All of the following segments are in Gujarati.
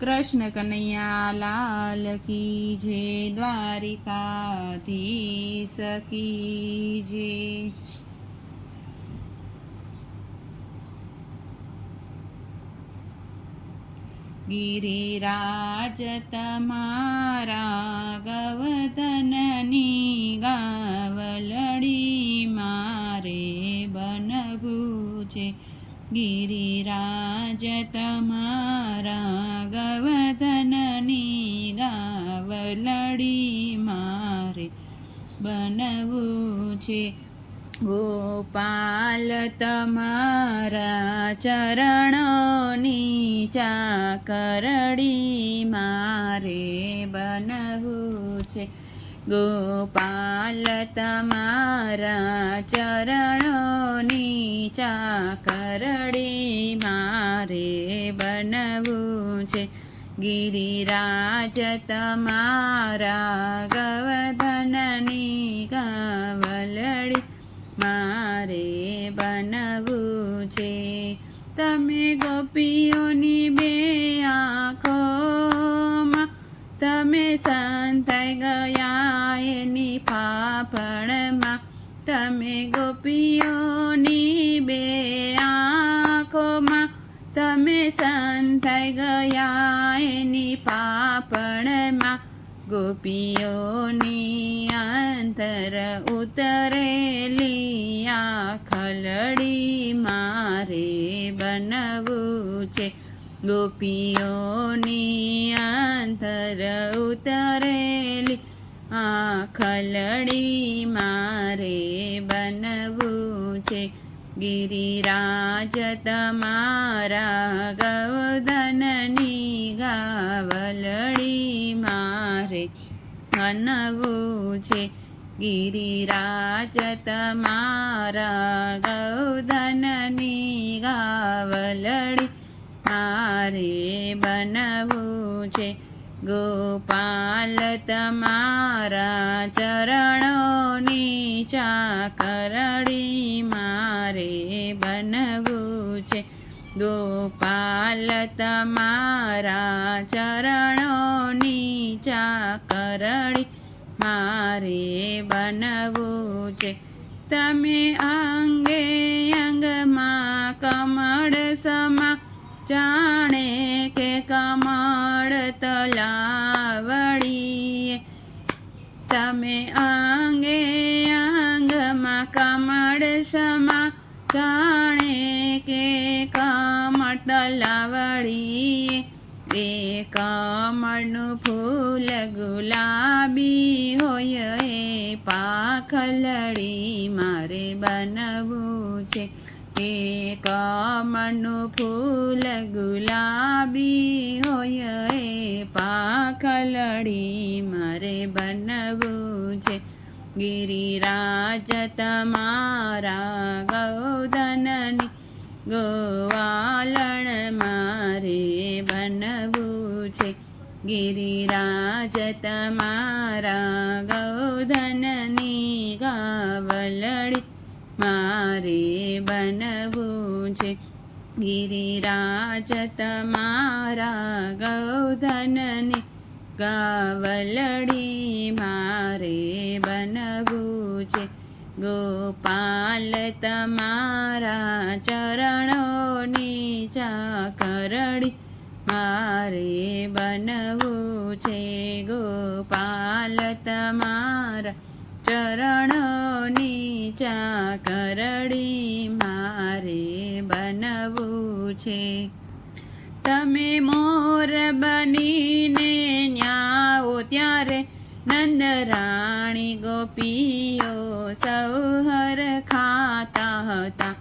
કૃષ્ણ કનૈયા લાલ કી જે દ્વારિકાધીશ કી જે ગિરિરાજ તમારા ગવદનની ગાવલડી મારે બનવું છે. ગિરિરાજ તમારા ગાવલડી મારે બનવું છે. ગોપાલ, તમારા ચરણોની ચાકરડી મારે બનવું છે. ગોપાલ, તમારા ચરણોની ચાકરડી મારે બનવું છે. ગિરિરાજ તમારા ગવધનની ગાવલડી મારે બનવું છે તમે ગોપીઓની બે આંખોમાં તમે સંતાઈ ગયા એની ફાફણમાં તમે ગોપીઓની બે આંખોમાં તમે સંતાઈ ગયા એની પાપણમાં ગોપીઓની અંતર ઉતરેલી આ ખલડી મારે બનવું છે. ગોપીઓની અંતર ઉતરેલી આ ખલડી મારે બનવું છે. ગિરિરાજ તમારા ગૌધનની ગાવલડી મારે બનવું છે ગિરિરાજ તમારા ગૌધનની ગાવલડી મારે બનવું છે ગોપાલ તમારા ચરણોની ચાકરડી મારે બનવું છે ગોપાલ તમારા ચરણોની ચાકરણી મારે બનવું છે તમે અંગે અંગમાં કમળ સમા જાણે કે કમળ તલાવડીએ. તમે અંગે અંગમાં કમળ સમા જાણે કે કમળ તલાવડીએ એ કમળનું ફૂલ ગુલાબી હોય એ પાખલડી મારે બનવું છે. એ કમળનું ફૂલ ગુલાબી હોય એ પાખલડી મારે બનવું છે. ગિરિરાજ તમારા ગૌધનની ગોવાલણ મારે બનવું છે ગિરિરાજ તમારા ગૌધનની ગાવલડી મારે બનવું છે ગિરિરાજ તમારા ગૌધનની ગાવલડી મારે બનવું છે. ગોપાલ તમારા ચરણોની ચાકરડી મારે બનવું છે. ગોપાલ તમારા ચરણોની ચાકરડી મારે બનવું છે. તમે મોર બનીને ન્યાઓ ત્યારે નંદરાણી ગોપીઓ સૌહર ખાતા હતા.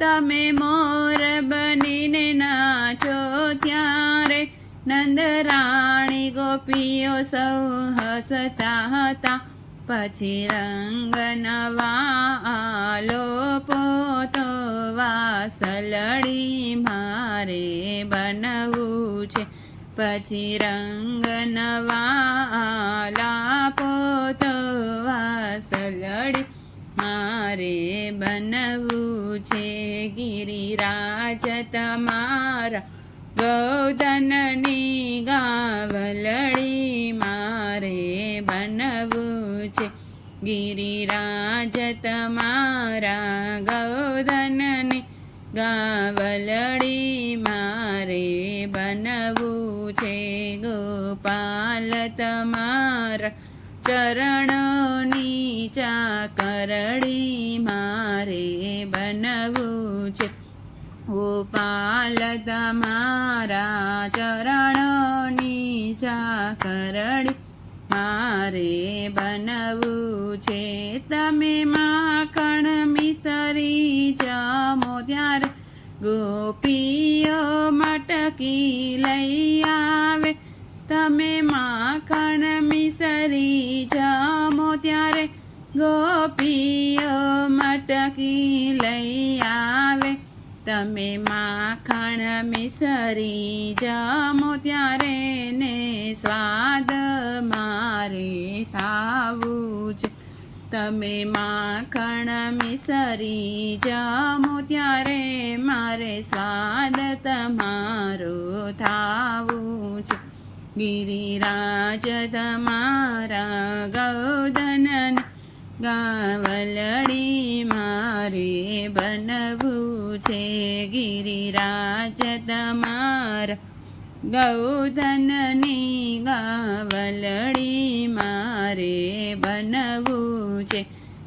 તમે મોર બનીને નાચો ત્યારે નંદરાણી ગોપીઓ સૌ હસતા હતા. પછી રંગ નવા આલો પોતો વાસલડી મારે બનવું છે પછી રંગ નવા લાપો તો વાસલડી મારે બનવું છે ગિરિરાજ તમારા ગૌધનની ગિરિરાજ તમારા ગૌધનને ગાવલડી મારે બનવું છે ગોપાલ તમારા ચરણોની ચાકરડી મારે બનવું છે ગોપાલ તમારા ચરણોની ચાકરડી મારે બનવું છે. તમે માખણ મિસરી જમો ત્યારે ગોપીઓ મટકી લઈ આવે. તમે માખણ મિસરી જમો ત્યારે ગોપીઓ મટકી લઈ આવે. તમે માખણ મિસરી જમો ત્યારે ને સ્વાદ મારે થાવું છે તમે માખણ મિસરી જામો ત્યારે મારે સ્વાદ તમારો થાવું છે ગિરિરાજ તમારા ગૌદનન ગાવલડી મારે બનવું છે. ગિરિરાજ તમારા ગૌધનની ગાવલડી મારે બનવું છે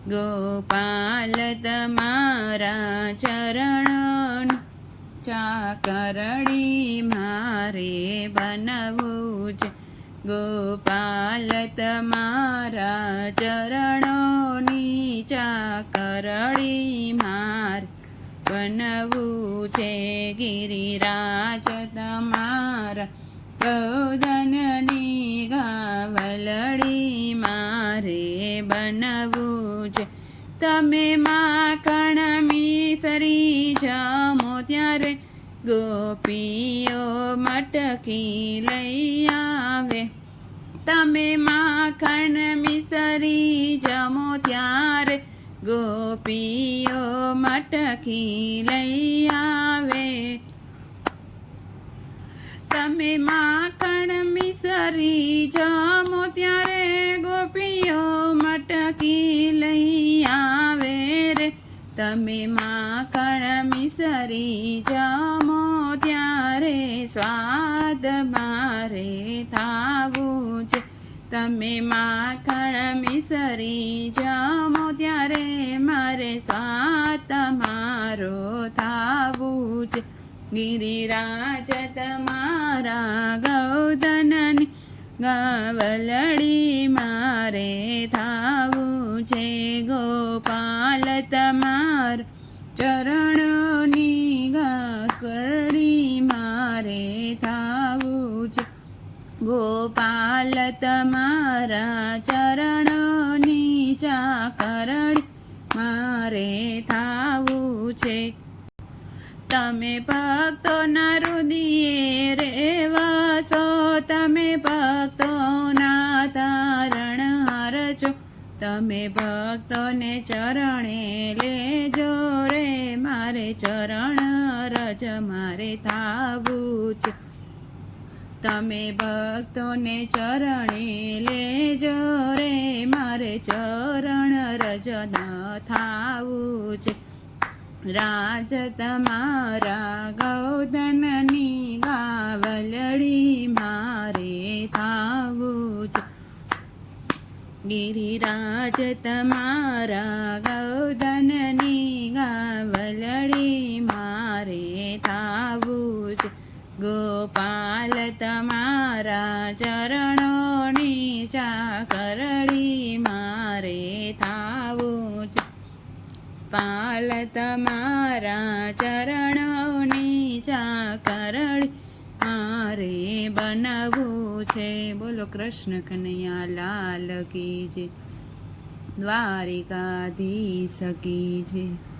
ગોપાલ તમારા ચરણ ચાકરડી મારે બનવું છે ગોપાલ તમારા ચરણોની ચાકરડી મારે બનવું છે તમારા ગૌધનની ગાવલડી મારે બનવું છે તમે માખણ મિસરી જમો ત્યારે ગોપીઓ મટકી લઈ આવે તમે માખણ મિસરી જમો ત્યારે ગોપીઓ મટકી લઈ આવે તમે માખણ મિસરી જમો ત્યારે ગોપીઓ મટકી લઈ આવે રે. તમે માખણ મિસરી જમો ત્યારે સ્વાદ મારે થાવું છે. તમે માખણ મિસરી જમો ત્યારે મારે સ્વાદ મારો થાવું છે. ગિરિરાજ તમારા ગૌધનને ગાવલડી મારે થાવું છે ગોપાલ તમાર ચરણોની તમે ભક્તોના હૃદયે રેવાસો તમે ભક્તોના તારણ હાર છો તમે ભક્તોને ચરણે લેજો રે, મારે ચરણ રજ, મારે થાવું છે. તમે ભક્તોને ચરણે લેજો રે, મારે ચરણ રજ ન થાવું છે. રાજ તમારા ગૌધનની ગાવલડી મારે થાવું છે. ગિરિરાજ તમારા ગૌધનની ગાવલડી મારે થાવું છે. ગોપાલ તમારા ચરણોની ચાકરડી પાલ તમારા ચરણોની ચાકરડી. મારે બનાવવું છે? બોલો કૃષ્ણ કનૈયા લાલ કી જે દ્વારિકાધીશ છે જે